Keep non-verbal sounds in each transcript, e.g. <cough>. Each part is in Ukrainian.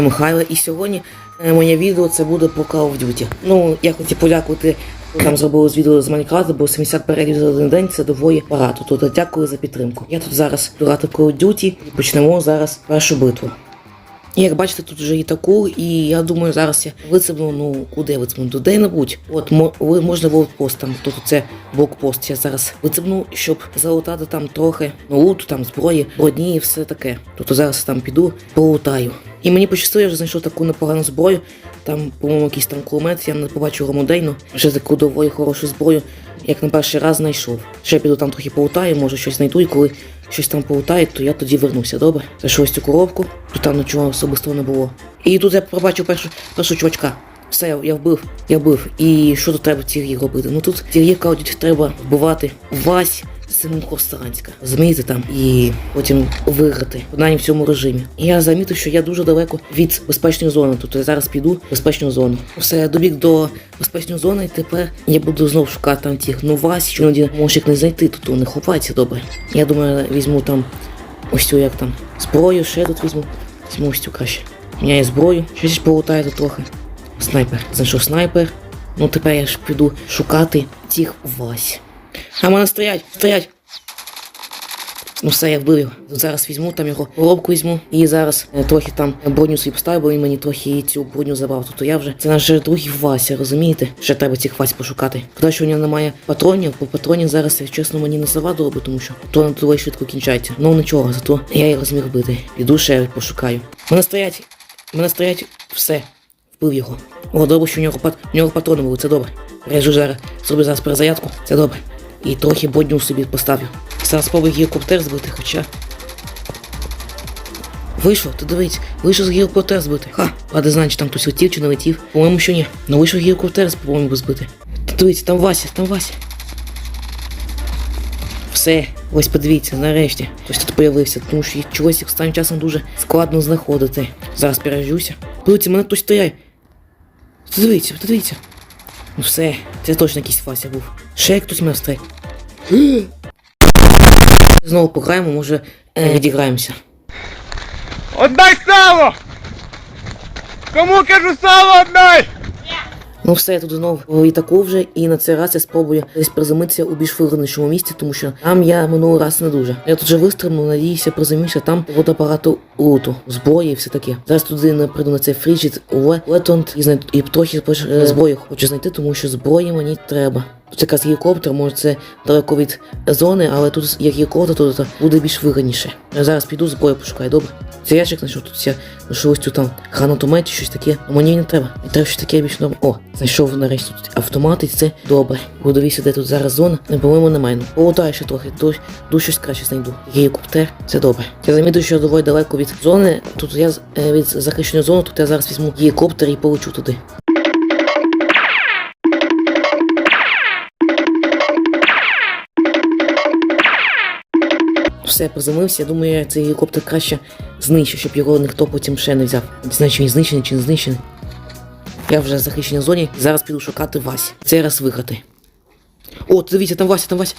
Михайло, і сьогодні е, моє відео це буде по Call of Duty. Ну, я хотів подякувати, хто там зробили з відео з Майнкрафту, бо 70 переглядів за один день це доволі багато. Тобто дякую за підтримку. Я тут зараз грати Call of Duty і почнемо зараз першу битву. І як бачите, тут вже і таку, і я думаю, зараз я вицепну, ну куди вицепну? До де-небудь. От ви можна блокпост там, тут це блокпост. Я зараз вицепну, щоб залутати там трохи ну, луту, там зброї, броні і все таке. Тобто зараз там піду, полутаю. І мені пощастило, я вже знайшов таку непогану зброю. Там, по-моєму, якийсь там кулемет, я не побачив громодейну. Вже таку доволі хорошу зброю, як на перший раз знайшов. Ще піду там трохи полутаю, може щось знайду, і коли щось там полутає, то я тоді вернуся, добре? Зайшов ось цю коробку, тут там нічого особистого не було. І тут я побачив першу, першу чувачка. Все, я, я вбив, я вбив. І що тут треба в цій грі робити? Ну тут в цій грі кажуть, треба вбивати Вась Семенко Старанська. Розумієте там? І потім виграти. В цьому режимі. І я замітив, що я дуже далеко від безпечної зони. Тобто я зараз піду в безпечну зону. Все, я добіг до безпечної зони, і тепер я буду знову шукати там тих ну Вась, що іноді їх не знайти, тут вони ховаються добре. Я думаю, візьму там ось цю як там зброю, ще тут візьму. Візьму ось цю краще. Міняю зброю, щось полутає тут трохи. Снайпер. Знайшов снайпер. Ну тепер я ж піду шукати цих Вась. А мене стоять, стоять. Ну все, я вбив його. Зараз візьму там його коробку візьму і зараз е, трохи там броню собі поставив, бо він мені трохи цю броню забрав. Тобто я вже це наш другий Вася, розумієте? Ще треба цих Вась пошукати. Коли що у нього немає патронів, бо патронів зараз, як чесно, мені не завадило би, тому що патрони доволі швидко кінчаються. Ну нічого, зато я його зміг бити. Піду ще пошукаю. Мене стоять, мене стоять, все. Вбив його. О, добре, що у нього, пат... у нього патрони були, це добре. Режу зараз, зроблю зараз перезарядку, це добре. І трохи бодню собі поставлю. Зараз спробую гірокоптер збити, хоча. Вийшов, ти дивись, вийшов з гірокоптер збити. Ха, правда знаю, чи там хтось летів чи не летів. По-моєму, що ні. Ну вийшов гірокоптер, по-моєму, збити. Ти дивись, там Вася, там Вася. Все, ось подивіться, нарешті. Хтось тут появився, тому що їх чогось останнім часом дуже складно знаходити. Зараз пережуся. Дивіться, мене хтось стояє. Дивіться, дивіться. Ну все, це точно якийсь Вася був. Ще як хтось мене стрей. <gasps> Знову пограємо, може е, відіграємося. Отдай сало! Кому кажу сало отдай! Ну все, я тут знову і літаку вже, і на цей раз я спробую десь приземлитися у більш вигіднішому місці, тому що там я минулий раз не дуже. Я тут вже вистрибнув, надіюся, приземлюся, там буде апарату луту, зброї і все таке. Зараз туди не прийду на цей фріджіт, Летонд і знайду і трохи е, зброї хочу знайти, тому що зброї мені треба. Тут якраз гелікоптер, може це далеко від зони, але тут як гелікоптер, то тут буде більш вигідніше. Зараз піду зброю пошукаю, добре? Це ящик знайшов, тут я знайшов ось цю там гранатомет чи щось таке. Мені не треба. Мені треба щось таке більш норм. О, знайшов нарешті тут автомат, і це добре. Буду де тут зараз зона. Не по-моєму немає. Ну, полутаю ще трохи, до щось краще знайду. Гелікоптер, це добре. Я замітив, що доволі далеко від зони. Тут я е, від захищеної зони, тут я зараз візьму гелікоптер і полечу туди. Все, приземлився, я думаю, цей гелікоптер краще знищу, щоб його ніхто потім ще не взяв. Не знаю, чи він знищений, чи не знищений. Я вже в захищеній зоні, зараз піду шукати Вась. Цей раз виграти. О, дивіться, там Вася, там Вася.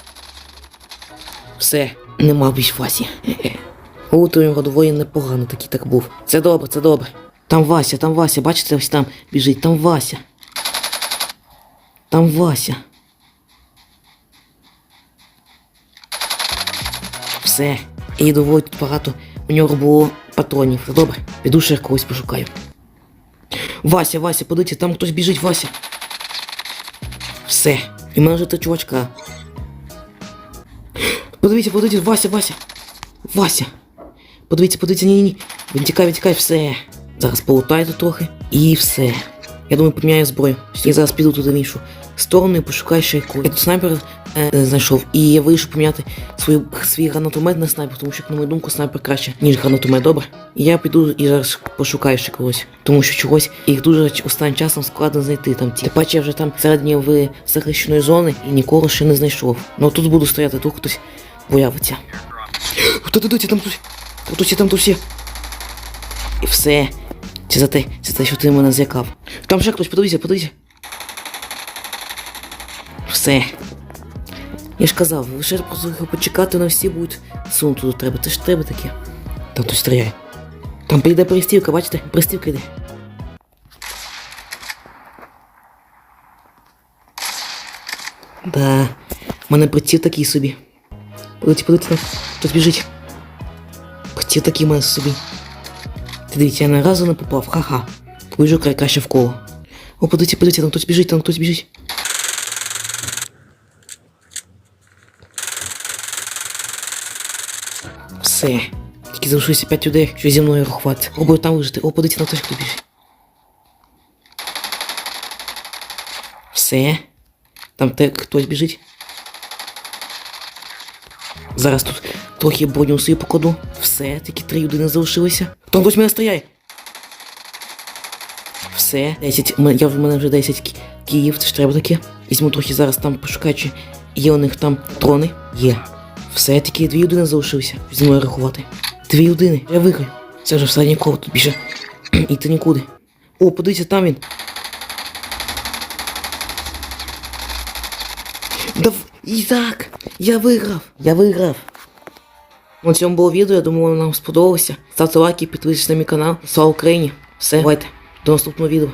Все, нема більш Васі. Лут у нього непогано такий так був. Це добре, це добре. Там Вася, там Вася, бачите, ось там біжить, там Вася. Там Вася. Все. І доволі тут багато. У нього було патронів. Добре, піду ще когось пошукаю. Вася, Вася, подивіться, там хтось біжить, Вася. Все. І мене вже три чувачка. Подивіться, подивіться, Вася, Вася. Вася. Подивіться, подивіться, ні, ні. Він тікає, тікає, все. Зараз полутаю тут трохи. І все. Я думаю, поміняю зброю. Я зараз піду туди в іншу сторону і пошукаю ще якусь. Я тут снайпер е, е, знайшов. І я вирішив поміняти свою, свій гранатомет на снайпер, тому що, на мою думку, снайпер краще, ніж гранатомет, добре? І я піду і зараз пошукаю ще когось. Тому що чогось їх дуже останнім часом складно знайти там ті. Тим я вже там середньо в захищеної зони і нікого ще не знайшов. Ну тут буду стояти, тут хтось появиться. Хто тут, тут? Тут є, там тут є. І все. Це за те, це те, що ти мене злякав. Там ще хтось, подивися, подивися. Все. Я ж казав, лише просто почекати на всі будуть сунути до тебе. Це ж треба таке. Там хтось стріляє. Там прийде перестівка, бачите? Перестівка йде. Да, мене приціл такий собі. Подивіться, подивіться, хтось біжить. Приціл такий мене собі. Дивіться, я ні разу не попав, ха-ха. Побіжу край краще в коло. О, подивіться, подивіться, там хтось біжить, там хтось біжить. Все. Тільки залишилося 5 людей, що зі мною рахувати. Пробую там вижити. О, подивіться, там хтось хто біжить. Все. Там те хтось біжить. Зараз тут трохи броню собі покладу. Все, тільки три людини залишилося. Там хтось мене стріляє. Все, 10. Я в мене вже 10 київ, це ж треба таке. Візьму трохи зараз там пошукаю, чи є у них там трони. Є. Все, тільки дві людини залишилися. Зі мною рахувати. Дві людини. Я виграю. Це вже останній коло, тут більше <clears throat> йти нікуди. О, подивіться, там він. Дав... І так, я виграв. Я виграв. На цьому було відео, я думаю, воно вам сподобалося. Ставте лайки, підписуйтесь на мій канал. Слава Україні! Все, давайте, до наступного відео.